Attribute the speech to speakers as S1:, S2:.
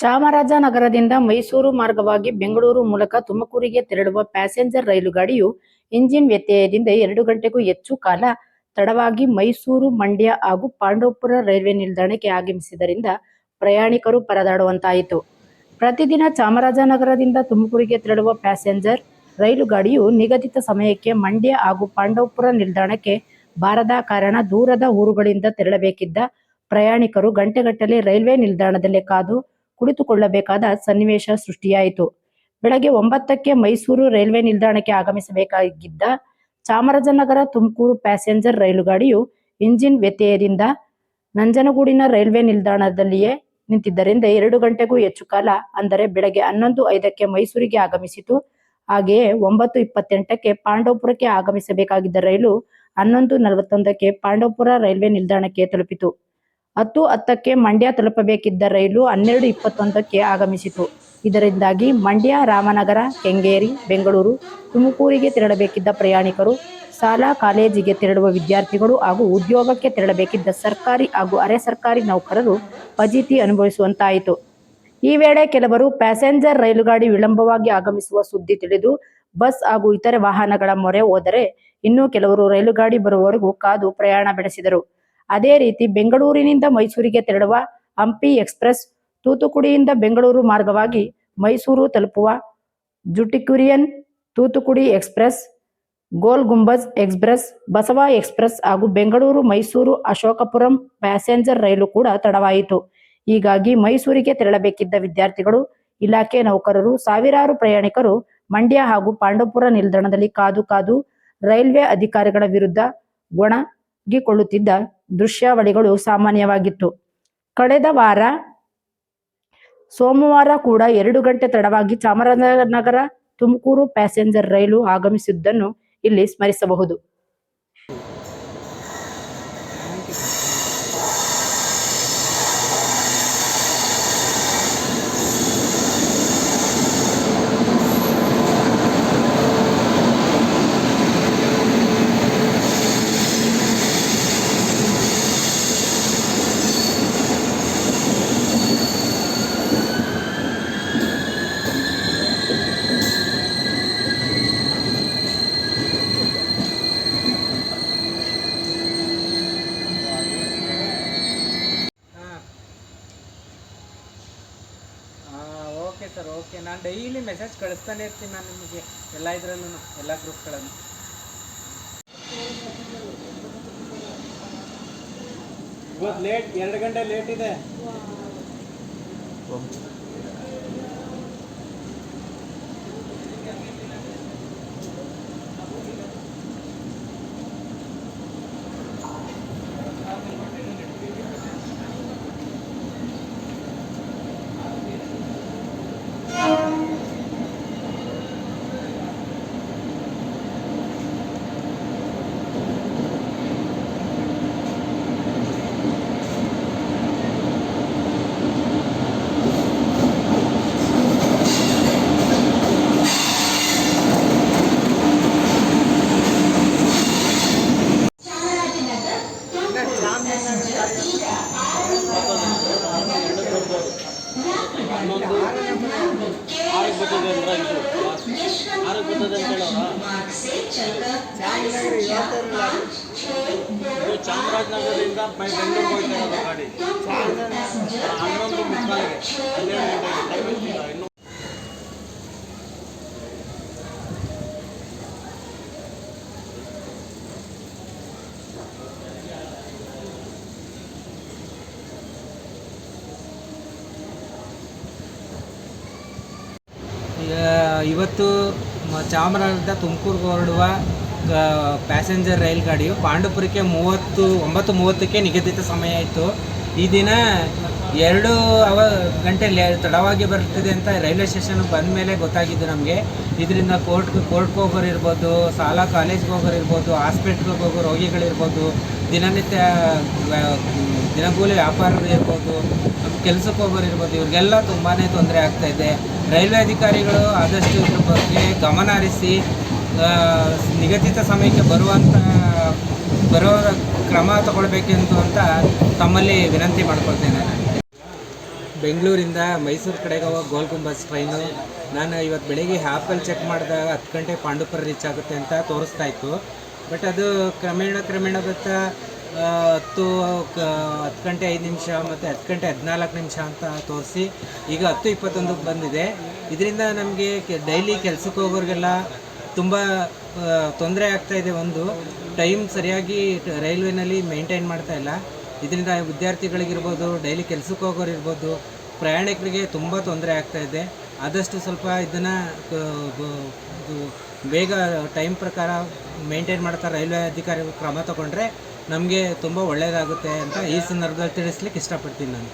S1: ಚಾಮರಾಜನಗರದಿಂದ ಮೈಸೂರು ಮಾರ್ಗವಾಗಿ ಬೆಂಗಳೂರು ಮೂಲಕ ತುಮಕೂರಿಗೆ ತೆರಳುವ ಪ್ಯಾಸೆಂಜರ್ ರೈಲು ಗಾಡಿಯು ಇಂಜಿನ್ ವ್ಯತ್ಯಯದಿಂದ ಎರಡು ಗಂಟೆಗೂ ಹೆಚ್ಚು ಕಾಲ ತಡವಾಗಿ ಮೈಸೂರು, ಮಂಡ್ಯ ಹಾಗೂ ಪಾಂಡವಪುರ ರೈಲ್ವೆ ನಿಲ್ದಾಣಕ್ಕೆ ಆಗಮಿಸಿದ್ದರಿಂದ ಪ್ರಯಾಣಿಕರು ಪರದಾಡುವಂತಾಯಿತು. ಪ್ರತಿದಿನ ಚಾಮರಾಜನಗರದಿಂದ ತುಮಕೂರಿಗೆ ತೆರಳುವ ಪ್ಯಾಸೆಂಜರ್ ರೈಲು ಗಾಡಿಯು ನಿಗದಿತ ಸಮಯಕ್ಕೆ ಮಂಡ್ಯ ಹಾಗೂ ಪಾಂಡವಪುರ ನಿಲ್ದಾಣಕ್ಕೆ ಬಾರದ ಕಾರಣ ದೂರದ ಊರುಗಳಿಂದ ತೆರಳಬೇಕಿದ್ದ ಪ್ರಯಾಣಿಕರು ಗಂಟೆಗಟ್ಟಲೆ ರೈಲ್ವೆ ನಿಲ್ದಾಣದಲ್ಲೇ ಕಾದು ಕುಳಿತುಕೊಳ್ಳಬೇಕಾದ ಸನ್ನಿವೇಶ ಸೃಷ್ಟಿಯಾಯಿತು. ಬೆಳಗ್ಗೆ ಒಂಬತ್ತಕ್ಕೆ ಮೈಸೂರು ರೈಲ್ವೆ ನಿಲ್ದಾಣಕ್ಕೆ ಆಗಮಿಸಬೇಕಾಗಿದ್ದ ಚಾಮರಾಜನಗರ ತುಮಕೂರು ಪ್ಯಾಸೆಂಜರ್ ರೈಲು ಗಾಡಿಯು ಇಂಜಿನ್ ವ್ಯತ್ಯಯದಿಂದ ನಂಜನಗೂಡಿನ ರೈಲ್ವೆ ನಿಲ್ದಾಣದಲ್ಲಿಯೇ ನಿಂತಿದ್ದರಿಂದ ಎರಡು ಗಂಟೆಗೂ ಹೆಚ್ಚು ಕಾಲ, ಅಂದರೆ ಬೆಳಗ್ಗೆ ಹನ್ನೊಂದು ಐದಕ್ಕೆ ಮೈಸೂರಿಗೆ ಆಗಮಿಸಿತು. ಹಾಗೆಯೇ ಒಂಬತ್ತು ಇಪ್ಪತ್ತೆಂಟಕ್ಕೆ ಪಾಂಡವಪುರಕ್ಕೆ ಆಗಮಿಸಬೇಕಾಗಿದ್ದ ರೈಲು ಹನ್ನೊಂದು ನಲವತ್ತೊಂದಕ್ಕೆ ಪಾಂಡವಪುರ ರೈಲ್ವೆ ನಿಲ್ದಾಣಕ್ಕೆ ತಲುಪಿತು. ಹತ್ತು ಹತ್ತಕ್ಕೆ ಮಂಡ್ಯ ತಲುಪಬೇಕಿದ್ದ ರೈಲು ಹನ್ನೆರಡು ಇಪ್ಪತ್ತೊಂದಕ್ಕೆ ಆಗಮಿಸಿತು. ಇದರಿಂದಾಗಿ ಮಂಡ್ಯ, ರಾಮನಗರ, ಕೆಂಗೇರಿ, ಬೆಂಗಳೂರು, ತುಮಕೂರಿಗೆ ತೆರಳಬೇಕಿದ್ದ ಪ್ರಯಾಣಿಕರು, ಶಾಲಾ, ಕಾಲೇಜಿಗೆ ತೆರಳುವ ವಿದ್ಯಾರ್ಥಿಗಳು ಹಾಗೂ ಉದ್ಯೋಗಕ್ಕೆ ತೆರಳಬೇಕಿದ್ದ ಸರ್ಕಾರಿ ಹಾಗೂ ಅರೆ ಸರ್ಕಾರಿ ನೌಕರರು ಫಜೀತಿ ಅನುಭವಿಸುವಂತಾಯಿತು. ಈ ವೇಳೆ ಕೆಲವರು ಪ್ಯಾಸೆಂಜರ್ ರೈಲು ಗಾಡಿ ವಿಳಂಬವಾಗಿ ಆಗಮಿಸುವ ಸುದ್ದಿ ತಿಳಿದು ಬಸ್ ಹಾಗೂ ಇತರೆ ವಾಹನಗಳ ಮೊರೆ ಹೋದರೆ ಇನ್ನು ಕೆಲವರು ರೈಲು ಗಾಡಿ ಬರುವವರೆಗೂ ಕಾದು ಪ್ರಯಾಣ ಬೆಳೆಸಿದರು. ಅದೇ ರೀತಿ ಬೆಂಗಳೂರಿನಿಂದ ಮೈಸೂರಿಗೆ ತೆರಳುವ ಹಂಪಿ ಎಕ್ಸ್ಪ್ರೆಸ್ ತೂತುಕುಡಿಯಿಂದ ಬೆಂಗಳೂರು ಮಾರ್ಗವಾಗಿ ಮೈಸೂರು ತಲುಪುವ ಜುಟಿಕುರಿಯನ್ Thoothukudi express, Gol Gumbaz express, Basava express ಹಾಗೂ ಬೆಂಗಳೂರು ಮೈಸೂರು ಅಶೋಕಪುರಂ ಪ್ಯಾಸೆಂಜರ್ ರೈಲು ಕೂಡ ತಡವಾಯಿತು. ಹೀಗಾಗಿ ಮೈಸೂರಿಗೆ ತೆರಳಬೇಕಿದ್ದ ವಿದ್ಯಾರ್ಥಿಗಳು, ಇಲಾಖೆ ನೌಕರರು, ಸಾವಿರಾರು ಪ್ರಯಾಣಿಕರು ಮಂಡ್ಯ ಹಾಗೂ ಪಾಂಡವಪುರ ನಿಲ್ದಾಣದಲ್ಲಿ ಕಾದು ಕಾದು ರೈಲ್ವೆ ಅಧಿಕಾರಿಗಳ ವಿರುದ್ಧ ಗೊಣಗಿಕೊಳ್ಳುತ್ತಿದ್ದ ದೃಶ್ಯಾವಳಿಗಳು ಸಾಮಾನ್ಯವಾಗಿತ್ತು. ಕಳೆದ ವಾರ, ಸೋಮವಾರ ಕೂಡ ಎರಡು ಗಂಟೆ ತಡವಾಗಿ ಚಾಮರಾಜನಗರ ತುಮಕೂರು ಪ್ಯಾಸೆಂಜರ್ ರೈಲು ಆಗಮಿಸಿದ್ದನ್ನು ಇಲ್ಲಿ ಸ್ಮರಿಸಬಹುದು
S2: ಓಕೆ ಸರ್ ಓಕೆ. ನಾನು ಡೈಲಿ ಮೆಸೇಜ್ ಕಳಿಸ್ತಾನೆ ಇರ್ತೀನಿ ನಾನು ನಿಮಗೆ. ಎಲ್ಲ ಇದರಲ್ಲೂ ಎಲ್ಲ ಗ್ರೂಪ್ಗಳನ್ನು ಇವತ್ತು ಲೇಟ್ ಎರಡು ಗಂಟೆ ಲೇಟ್ ಇದೆ. ಚಾಮರಾಜನಗರದಿಂದ ಬೆಂಗಳೂರಿಗೆ ಹೋಗ್ತಾ ಇರೋದು ಗಾಡಿ ಹನ್ನೊಂದು ಮುಕ್ಕಾಲಿಗೆ ಹನ್ನೆರಡು ಗಂಟೆಗೆ ಟೈಮ್ ಇರ್ತಿಲ್ಲ ಇನ್ನು ಈಗ ಇವತ್ತು ಚಾಮರಾಜದಿಂದ ತುಮಕೂರಿಗೆ ಹೊರಡುವ ಪ್ಯಾಸೆಂಜರ್ ರೈಲ್ ಗಾಡಿಯು ಪಾಂಡುಪುರಕ್ಕೆ ಮೂವತ್ತು, ಒಂಬತ್ತು ಮೂವತ್ತಕ್ಕೆ ನಿಗದಿತ ಸಮಯ ಇತ್ತು ಈ ದಿನ ಎರಡು ಅವ, ಗಂಟೆ ತಡವಾಗಿ ಬರ್ತದೆ ಅಂತ ರೈಲ್ವೆ ಸ್ಟೇಷನ್ ಬಂದ ಮೇಲೆ ಗೊತ್ತಾಗಿದ್ದು ನಮಗೆ. ಇದರಿಂದ ಕೋರ್ಟ್ ಕೋರ್ಟ್ಗೆ ಹೋಗೋರು ಇರ್ಬೋದು, ಶಾಲಾ, ಕಾಲೇಜ್ಗೆ ಹೋಗೋರು ಇರ್ಬೋದು, ಹಾಸ್ಪಿಟ್ಲ್ಗೆ ಹೋಗೋ ರೋಗಿಗಳಿರ್ಬೋದು, ದಿನನಿತ್ಯ ದಿನಗೂಲಿ ವ್ಯಾಪಾರರು ಇರ್ಬೋದು ಕೆಲಸಕ್ಕೆ ಹೋಗೋರು ಇರ್ಬೋದು ಇವ್ರಿಗೆಲ್ಲ ತುಂಬಾ ತೊಂದರೆ ಆಗ್ತಾ ಇದೆ. ರೈಲ್ವೆ ಅಧಿಕಾರಿಗಳು ಆದಷ್ಟು ಇದ್ರ ಬಗ್ಗೆ ಗಮನ ಹರಿಸಿ ನಿಗದಿತ ಸಮಯಕ್ಕೆ ಬರುವಂಥ ಬರೋ ಕ್ರಮ ತಗೊಳ್ಬೇಕೆಂದು ಅಂತ ತಮ್ಮಲ್ಲಿ ವಿನಂತಿ ಮಾಡ್ಕೊಳ್ತೇನೆ ಬೆಂಗಳೂರಿಂದ ಮೈಸೂರು ಕಡೆಗೆ ಹೋಗೋ ಗೋಲ್ ಗುಂಬಸ್ ಟ್ರೈನು ನಾನು ಇವತ್ತು ಬೆಳಿಗ್ಗೆ ಆ್ಯಪಲ್ಲಿ ಚೆಕ್ ಮಾಡಿದಾಗ ಹತ್ತು ಗಂಟೆ ಪಾಂಡುಪುರ ರೀಚ್ ಆಗುತ್ತೆ ಅಂತ ತೋರಿಸ್ತಾ ಇತ್ತು. ಬಟ್ ಅದು ಕ್ರಮೇಣ ಕ್ರಮೇಣ ಬರ್ತಾ ಆ, ಹತ್ತು ಹತ್ತು ಗಂಟೆ ಐದು ನಿಮಿಷ ಮತ್ತು ಹತ್ತು ಗಂಟೆ ಹದಿನಾಲ್ಕು ನಿಮಿಷ ಅಂತ ತೋರಿಸಿ, ಈಗ ಹತ್ತು ಇಪ್ಪತ್ತೊಂದಕ್ಕೆ ಬಂದಿದೆ. ಇದರಿಂದ ನಮಗೆ ಡೈಲಿ ಕೆಲ್ಸಕ್ಕೆ ಹೋಗೋರಿಗೆಲ್ಲ ತುಂಬ ತೊಂದರೆ ಆಗ್ತಾ ಇದೆ ಒಂದು. ಟೈಮ್ ಸರಿಯಾಗಿ ರೈಲ್ವೆನಲ್ಲಿ ಮೇಂಟೈನ್ ಮಾಡ್ತಾ ಇಲ್ಲ. ಇದರಿಂದ ವಿದ್ಯಾರ್ಥಿಗಳಿಗಿರ್ಬೋದು, ಡೈಲಿ ಕೆಲ್ಸಕ್ಕೆ ಹೋಗೋರು ಇರ್ಬೋದು ಪ್ರಯಾಣಿಕರಿಗೆ ತುಂಬ ತೊಂದರೆ ಆಗ್ತಾ ಇದೆ. ಆದಷ್ಟು ಸ್ವಲ್ಪ ಇದನ್ನು ಬೇಗ ಟೈಮ್ ಪ್ರಕಾರ ಮೇಂಟೈನ್ ಮಾಡ್ತಾ ರೈಲ್ವೆ ಅಧಿಕಾರಿಗಳು ಕ್ರಮ ತಗೊಂಡ್ರೆ ನಮಗೆ ತುಂಬ ಒಳ್ಳೆಯದಾಗುತ್ತೆ ಅಂತ ಈ ಸಂದರ್ಭದಲ್ಲಿ ತಿಳಿಸ್ಲಿಕ್ಕೆ ಇಷ್ಟಪಡ್ತೀನಿ ನಾನು.